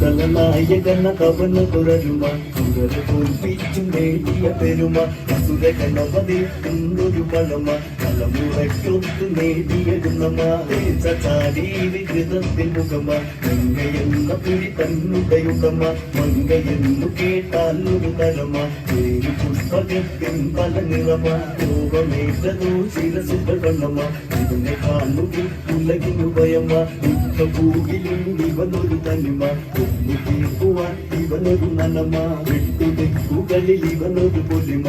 கலனாயகன கவன குரலுமா സുരര തോൽപ്പിച്ചു നേടിയ പെരുമ അസുര കണവതേക്കുന്നൊരു പഴമ തലമുറയ്ക്കൊത്ത് നേടിയ ഗുണമ ചാടി വികൃതത്തിൽ മുഖമ ഗംഗയെന്ന പുരി തന്നുടയുടമ മങ്കയെന്നു കേട്ടാൽ ഒരു തരമ പേരു പുഷ്പകത്തിൻ പല നിറമ ലോകമേറ്റതോ ശിരസുകൾ വണ്ണമ ഇതിനെ കാണുകിൽ ഉലകിനു ഭയമ യുദ്ധഭൂവിലും ഇവനൊരു തനിമ ഒന്നു തീർക്കുവാൻ ഇവനൊരു നനമ. വിട്ടുദിക്കുകളിൽ ഇവനൊരു പൊലിമ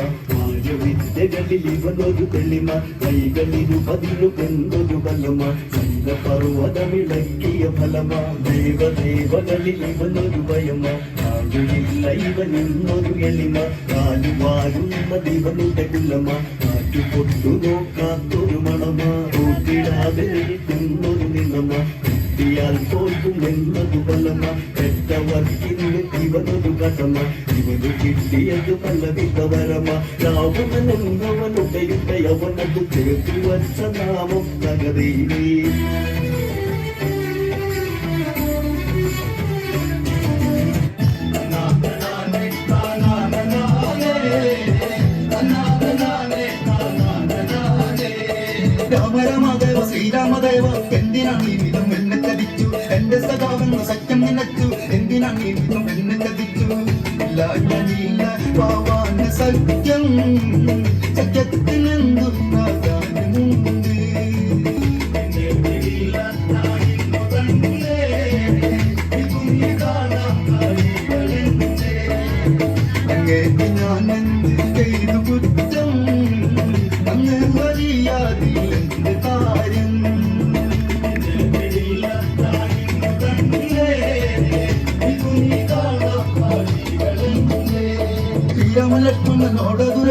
വിദ്യകളിൽ ഇവനൊരു തെളിമ കൈകളിരു പതിനു പെണ്ണൊരു ബലമ പർവതമിളക്കിയ ഫലമ ദേവദേവകളിൽ ഇവനൊരു ഭയമ ആരുമില്ല ഇവനിന്നൊരു എളിമ കാലുവാരുന്ന ദിവനുടെ കുലമ കാറ്റു പൊട്ടു നോക്കാത്തൊരു മണമ കൂട്ടിടാതെ നിൽക്കുന്നൊരു നിലമ. കിട്ടിയാൽ തോൽക്കും എന്നതു ബലമ പെറ്റവർക്കിന്ന് ഇവനൊരു കടമ. ഇവന് കിട്ടിയത് പലവിധ വരമ. രാവണനെന്നവനുടെ യുദ്ധയവനത് ചേർത്ത് വച്ച നാമം രാമരാമദേവ ശ്രീരാമദേവ എന്തിനാണ് ഈ സത്യം. അങ്ങേക്ക് ഞാൻ എന്ത് ചെയ്തു കുറ്റം?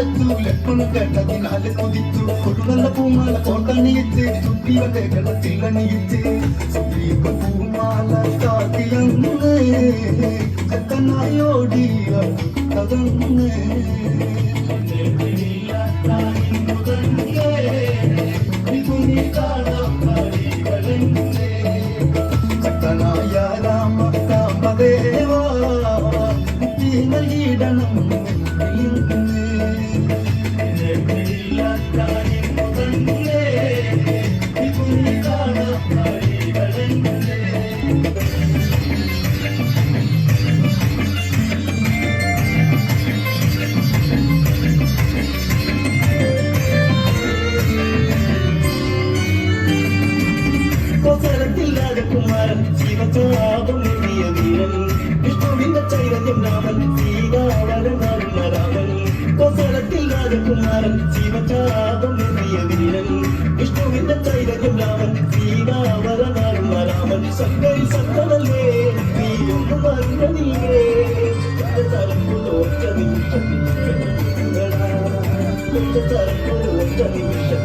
ശ്രീരാമലക്ഷ്മണനോട് ദുരത്തു ലക്ഷ്മണൻ കേട്ടതിനാൽ കൊതിച്ചു കൊടുനല്ല പൂമാല കോട്ടണിയിച്ച് ചുറ്റിയുടെ വെള്ളത്തിൽ അണിയിച്ച് സുഗ്രീവ പൂമാല കാത്തിയങ്ങ് ചക്കനായോടിയ തകങ്ങ് രാജകുമാരൻ ശിവചാപം നേടിയ വീരൻ. രാമൻ സീതാവരനാടുന്ന രാമൻ കോസലത്തിൽ രാജകുമാരൻ ശിവചാപം നേടിയ വീരൻ. വിഷ്ണുവിന്റെ രാമൻ സീതാവരനാടുന്ന രാമൻ ശങ്കരി ശങ്കരല്ലേ നീയൊന്നും അറിഞ്ഞില്ലേ തലപ്പുലോറ്റ നിമിഷം തലപ്പുലോറ്റ നിമിഷം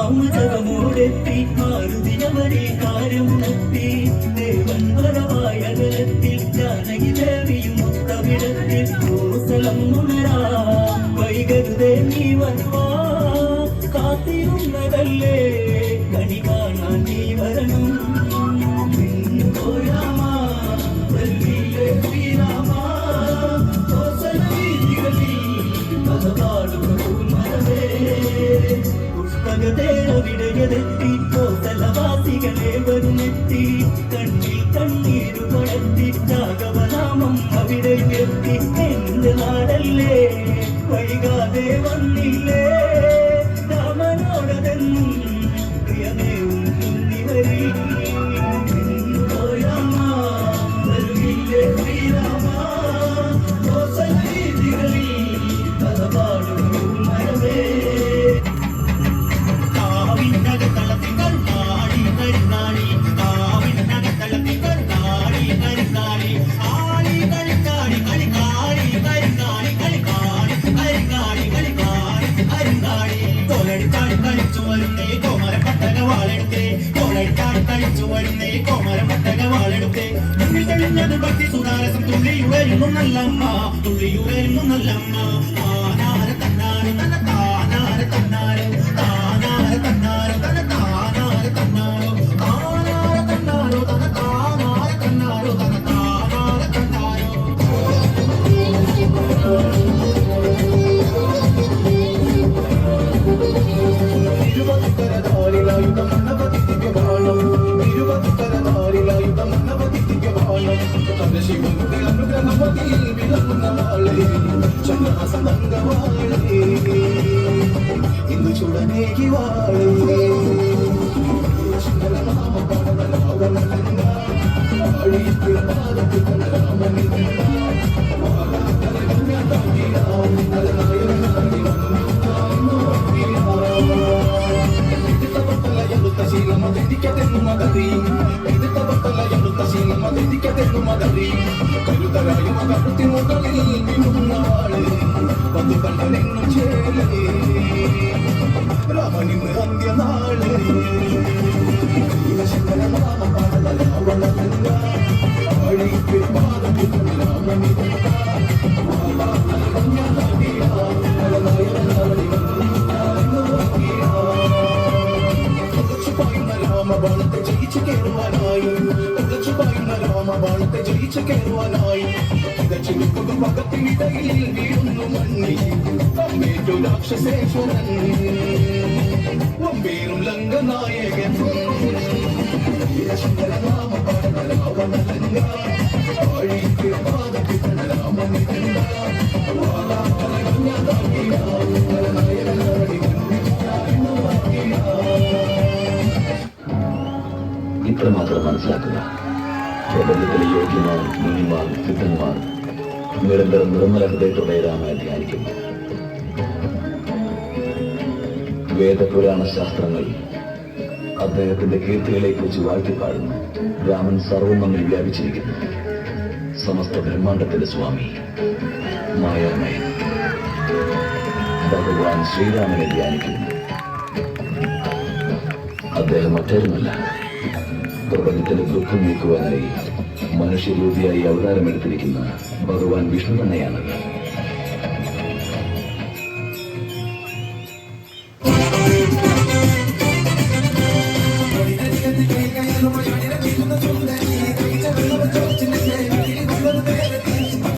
രാമനാമജപമോടെത്തി മാരുതിയവരെ കാര്യം നടത്തി ദേവൻ പരമായ അകലത്തിൽ ജാനകി ദേവിയും ഒത്തവിടത്തിൽ உலகம் உணரா வைகருதே நீ வருவா. காத்திருந்ததல்லே கனிகானா நீ வரணும். கண்ணில் கண்ணீர் படத்தி ராகவநாமம் அவிடை எத்தி നാടല്ലേ? വൈകാതെ വന്നില്ലേ? കോളടിച്ചാടി കോമര പട്ടക വാളെടുത്തേ കോളടിച്ചാടി കളിച്ചു കോമര പട്ടക വാളെടുത്തേ. മുന്നിൽ തെളിഞ്ഞത് ഭക്തി സുതാരസം തുള്ളിയുയരുന്നു നല്ലമ്മ തുള്ളിയുയരുന്നു നല്ലമ്മ. ഇരുപത്തിക്കരനാരിലായുധ മണ്ണപതി ദിവ്യബാണം ഇരുപത്തിക്കരനാരിലായുധ മണ്ണപതി ദിവ്യബാണം തന്റെ ശിവന്റെ അനുഗ്രഹമതിയിൽ വിളങ്ങുന്ന നാളെ ചന്ദ്രാസനംഗവാളേ ഇന്ന് ചുടനേകി വാളേ കരുതരായ മകത്തി മുകളിൽ വീണുന്നാൾ വന്നു കണ്ടനെങ്ങും ചേലേ രാമനിന്ന് അന്ത്യനാൾ. ശങ്കരനാമ പാടവലാവണ ആഴിക്ക് ജയിച്ചു കയറുവാനായി ഇതച്ചിരിക്കുന്ന പകത്തിനിടയിൽ വീഴുന്നു മണ്ണി അമ്മേറ്റു രാക്ഷസേശ്വരൻ. വമ്പേറും ലങ്കനായകൻ. ശങ്കരനാമ യോഗ്യമാർ മുനിമാർ സിദ്ധന്മാർ നിരന്തരം നിർമ്മല ഹൃദയത്തോടെ രാമനെ ധ്യാനിക്കുന്നു വേദപുരാണ ശാസ്ത്രങ്ങൾ അദ്ദേഹത്തിന്റെ കീർത്തികളെ കുറിച്ച് വാഴ്ത്തിപ്പാടുന്നു. രാമൻ സർവം നമ്മിൽ വ്യാപിച്ചിരിക്കുന്നു. സമസ്ത ബ്രഹ്മാണ്ടത്തിന്റെ സ്വാമി മായാമയൻ ഭഗവാൻ ശ്രീരാമനെ ധ്യാനിക്കുന്നു. അദ്ദേഹം മറ്റൊരുമല്ല പ്രപഞ്ചത്തിന്റെ ദുഃഖം നീക്കുവാനായി മനുഷ്യരൂപിയായി അവതാരമെടുത്തിരിക്കുന്ന ഭഗവാൻ വിഷ്ണു തന്നെയാണത്.